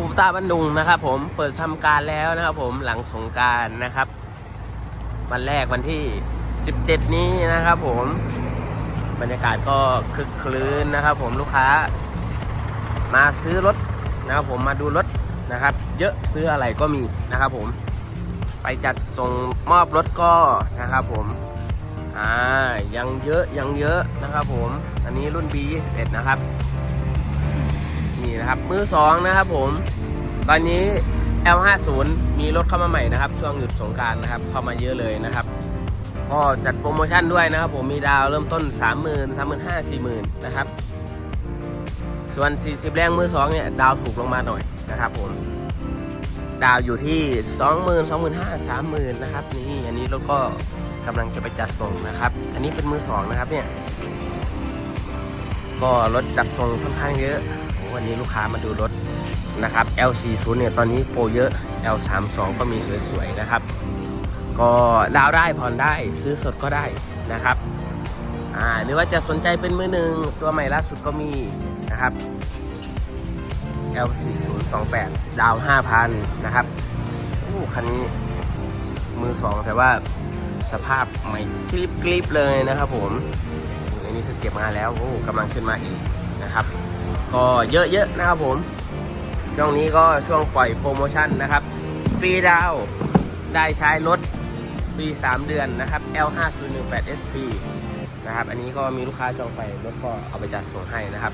ภูตาบันดุงนะครับผมเปิดทำการแล้วนะครับผมหลังสงการนะครับ วันแรกวันที่ 17 นี้นะครับผมบรรยากาศก็คึกคลื้นนะครับ ผมลูกค้า มาซื้อรถนะครับผมมาดูรถนะครับ เยอะซื้ออะไรก็มีนะครับ ผมไปจัดส่งมอบรถก็นะครับ ผมอ่ายังเยอะยังเยอะนะครับ ผมอันนี้รุ่น B21 นะครับ นี่นะครับมือสองนะครับผม ตอนนี้ L50 มีรถเข้ามาใหม่นะครับ ช่วงหยุดสงการนะครับ เข้ามาเยอะเลยนะครับ ก็จัดโปรโมชั่นด้วยนะครับผมมีดาวเริ่มต้น 30,000 35,000 40,000นะครับ ส่วน 40 แรงมือสองเนี่ยดาวถูกลงมาหน่อยนะครับผมดาวอยู่ที่ 20,000 25,000 30,000นะครับนี่อันนี้รถก็กำลังจะไปจัดส่งนะครับ อันนี้เป็นมือสองนะครับเนี่ยก็รถจัดส่งค่อนข้างเยอะ วันนี้ลูกค้ามาดูรถนะครับ L40 เนี่ยตอนนี้โปรเยอะ L32 ก็มีสวยๆนะครับ ก็ดาวได้ผ่อนได้ซื้อสดก็ได้นะครับอ่าหรือว่าจะสนใจเป็นมือหนึ่งตัวใหม่ล่าสุดก็มีนะครับ L4028 ดาว 5,000 นะครับโอ้คันนี้มือสองแต่ว่าสภาพใหม่กริบกริบเลยนะครับผมอันนี้คือเก็บมาแล้วโอ้กำลังขึ้นมาอีกนะครับ ก็เยอะๆนะครับผม ช่วงนี้ก็ช่วงปล่อยโปรโมชั่นนะครับ ฟรีดาวได้ใช้รถฟรี 3 เดือนนะครับ L5018SP นะครับ อันนี้ก็มีลูกค้าจองไปรถก็เอาไปจัดส่งให้นะครับ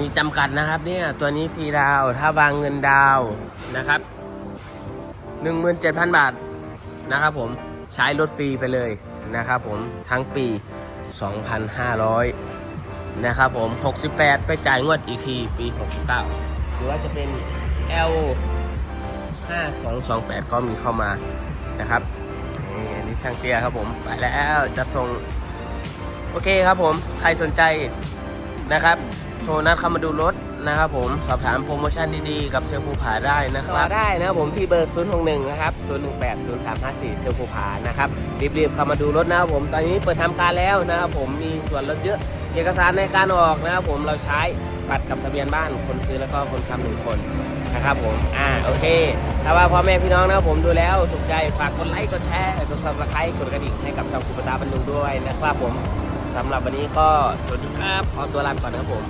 มีจำกัดนะครับเนี่ยตัวนี้ฟรีดาวถ้าวางเงินดาวน์นะครับ 17,000 บาทนะครับผมใช้รถฟรีไปเลยนะครับผมทั้งปี 2,500 นะครับผม 68 ไปจ่ายงวดอีกทีปี 69 หรือว่าจะเป็น L 5228 ก็มีเข้ามานะครับนี่อันนี้ช่างเตี้ยครับผม ไปแล้วจะส่ง โอเคครับผม ใครสนใจนะครับ โทรนัดเข้ามาดูรถนะครับผม สอบถามโปรโมชั่นดีๆ กับเซลภูผาได้นะครับได้นะครับผมที่เบอร์ 061 นะครับ 018 0354 เซลภูผานะครับ รีบๆเข้ามาดูรถนะครับผม ตอนนี้เปิดทำการแล้วนะครับผม มีส่วนลดเยอะ เอกสารในการออกนะครับผมเราใช้บัตรกับทะเบียนบ้านคนซื้อแล้วก็คนค้ำหนึ่งคนนะครับผมอ่าโอเค ถ้าว่าพ่อแม่พี่น้องนะครับผมดูแล้วถูกใจฝากกดไลค์กดแชร์กดซับสไครต์กดกระดิ่งให้กับช่องคุปตาบรรลุงด้วยนะครับผมสำหรับวันนี้ก็สวัสดีครับขอตัวลาไปก่อนนะครับผม